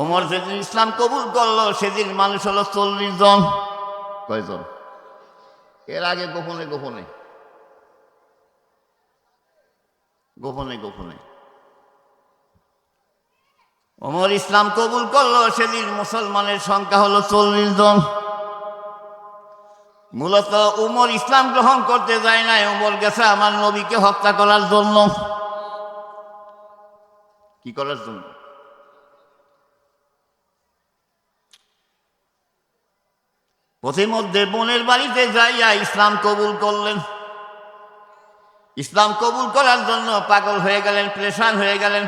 ওমর যেদিন ইসলাম কবুল করল, সেদিন মানুষ হলো চল্লিশ জন। কয়জন? এর আগে গোপনে গোপনে। গোপনে গোপনে। ওমর ইসলাম কবুল করল, সেদিন মুসলমানের সংখ্যা হলো চল্লিশ জন। মূলত উমর ইসলাম গ্রহণ করতে যায় নাই, উমর গেছে আমার নবীকে হত্যা করার জন্য। কি করার জন্য? পথিমধ্যে বোনের বাড়িতে যাইয়া ইসলাম কবুল করলেন। ইসলাম কবুল করার জন্য পাগল হয়ে গেলেন, প্রেশান হয়ে গেলেন।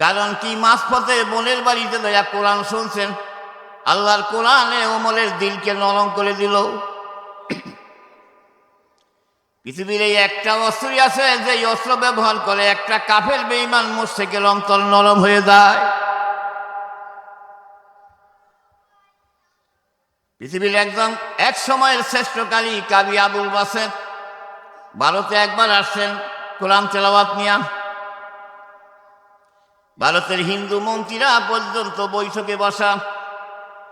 কারণ কি মাঝপথে বোনের বাড়িতে দয়া কোরআন শুনছেন, আল্লাহর কোরআনে ওমরের দিলকে নরম করে দিল। পৃথিবীর এই একটা অস্ত্রই আছে যে অস্ত্র ব্যবহার করে একটা কাফের বেইমান মুর্শেকের অন্তর নরম হয়ে যায়। পৃথিবীর একদম এক সময়ের শ্রেষ্ঠ কালী কাবি আবুল বাসেদ ভারতে একবার আসছেন কোরআন তেলাওয়াত নিয়া। ভারতের হিন্দু মন্ত্রীরা পর্যন্ত বৈঠকে বসা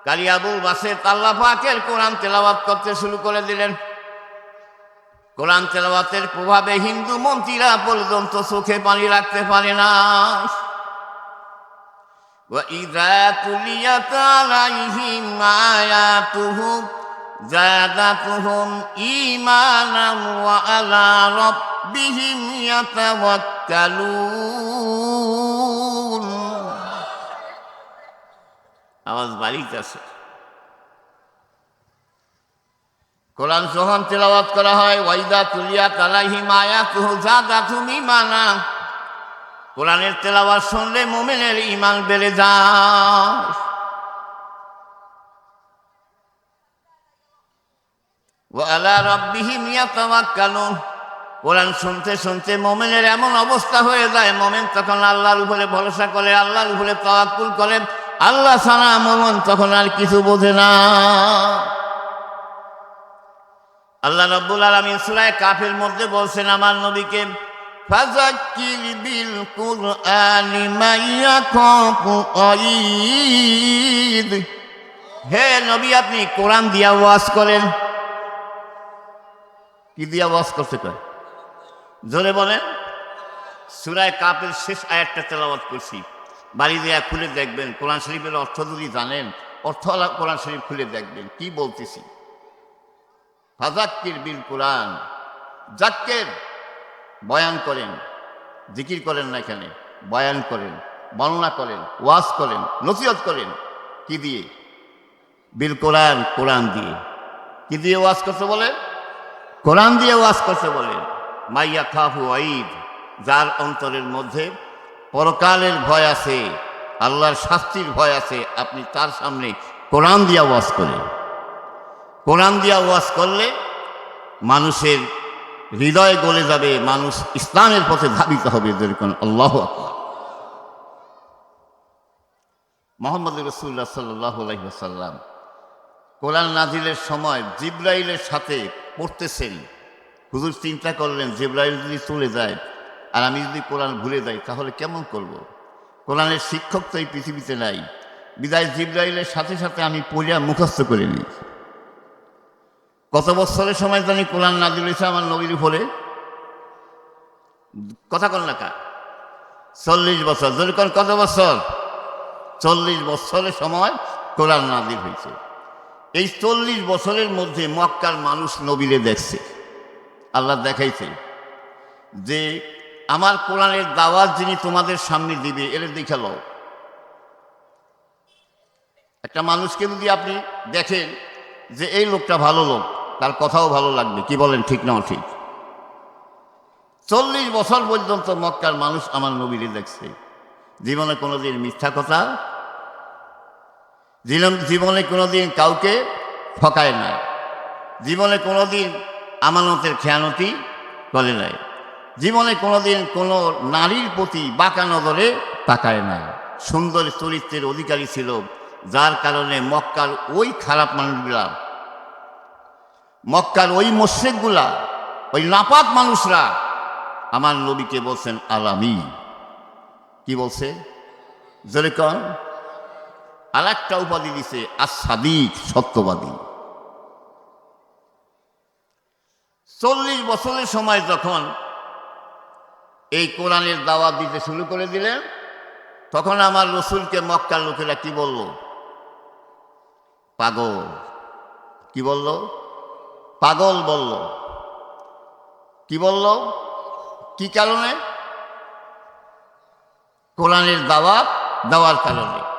কালী আবুল বাসেদ আল্লাহ পাকের কোরআন তেলাওয়াত করতে শুরু করে দিলেন। কোরআন তেলাওয়াতের প্রভাবে হিন্দু মন্ত্রীরা পর্যন্ত চোখে পানি রাখতে পারে না وإذا تليت عليهم آياته زادتهم إيمانا وعلى ربهم يتوكلون আওয়াজ বাড়িতে আছে কোরআন যখন তেলাওয়াত করা হয় ওয়াইদা তুলিয়া তালাহিম আয়াতুহু জাদাতুম ঈমানা কোরআনের তেলাওয়াত শুনলে মোমেনের ইমান বেড়ে যায়। ও আলা রব্বিহিম ইয়াতাওয়াক্কালুন। কোরআন শুনতে শুনতে মোমেনের এমন অবস্থা হয়ে যায়, মোমেন তখন আল্লাহর উপরে ভরসা করে, আল্লাহর উপরে তাওয়াক্কুল করে, আল্লাহ সানা মোমন তখন আর কিছু বোঝে না। আল্লাহ রব্বুল আলমিন সুরায় কাফের মধ্যে বলছেন, আমার নবীকে ফাজাক্কির বিল কুরআনি মাইয়াখাফু আইদ হে নবী, আপনি কোরআন দিয়া ওয়াজ করেন। কি দিয়া ওয়াজ করতে কয়? জোরে বলেন। সুরায় কাপের শেষ আয়াতটা তেলাওয়াত করছি। বাড়ি দেয়া খুলে দেখবেন, কোরআন শরীফের অর্থ যদি জানেন, অর্থ কোরআন শরীফ খুলে দেখবেন, কি বলতেছি? ফাজাক্কির বিল কোরআন। জাক্কের বয়ান করেন, জিকির করেন না এখানে, বয়ান করেন বর্ণনা করেন, ওয়াজ করেন, নসিহত করেন, কি দিয়ে? বিল কোরআন কোরআন দিয়ে। কি দিয়ে ওয়াজ করছে বলে? কোরআন দিয়ে ওয়াজ করছে বলে। মাইয়া খাফু আইদ যার অন্তরের মধ্যে পরকালের ভয় আছে, আল্লাহর শাস্তির ভয় আছে, আপনি তার সামনে কোরআন দিয়া ওয়াজ করেন। কোরআন দিয়া ওয়াজ করলে মানুষের হৃদয় গলে যাবে, মানুষ ইসলামের পথে ধাবিত হবে যেরকম আল্লাহ মোহাম্মদ রসুল্লাহ সাল্লাহ কোরআন নাজিলের সময় জিব্রাইলের সাথে পড়তেছেন। হুজুর চিন্তা করলেন, জিব্রাইল যদি চলে যায় আর আমি যদি কোরআন ভুলে যাই, তাহলে কেমন করব। কোরআনের শিক্ষক তো এই পৃথিবীতে নাই। বিদায় জিব্রাইলের সাথে সাথে আমি পড়িয়া মুখস্থ করে নিই। কত বছরের সময় জানি কোরআন নাজিল হয়েছে আমার নবীর উপরে কথা কন না কা চল্লিশ বছর। যদি কোন কত বছর? চল্লিশ বছরের সময় কোরআন নাজিল হয়েছে। এই চল্লিশ বছরের মধ্যে মক্কার মানুষ নবীরে দেখছে। আল্লাহ দেখাইছে যে আমার কোরআনের দাওয়াত যিনি তোমাদের সামনে দিবে, এর দেখে লও। একটা মানুষকে যদি আপনি দেখেন যে এই লোকটা ভালো লোক তার কথাও ভালো লাগবে। কি বলেন, ঠিক না ঠিক? চল্লিশ বছর পর্যন্ত মক্কার মানুষ আমার নবীরে দেখছে। জীবনে কোনোদিন মিথ্যা কথা, জীবনে কোনোদিন কাউকে ঠকায় নাই। জীবনে কোনোদিন আমানতের খেয়ানতি করে নাই। জীবনে কোনোদিন কোনো নারীর প্রতি বাঁকা নজরে তাকায় নাই। সুন্দর চরিত্রের অধিকারী ছিল, যার কারণে মক্কার ওই খারাপ মানুষগুলা মক্কার ওই মোশেকগুলা ওই নাপাক মানুষরা আমার নবীকে বলছেন আলামি কি বলছে? যেরকম আর একটা উপাধি দিছে আসাদিক সত্যবাদী। চল্লিশ বছরের সময় যখন এই কোরআনের দাওয়াত দিতে শুরু করে দিলেন, তখন আমার রসুলকে মক্কার লোকেরা কি বলল? পাগল। কি বলল? পাগল বলল। কি বলল? কি কারণে? কোরআনের দাওয়াত দেওয়ার কারণে।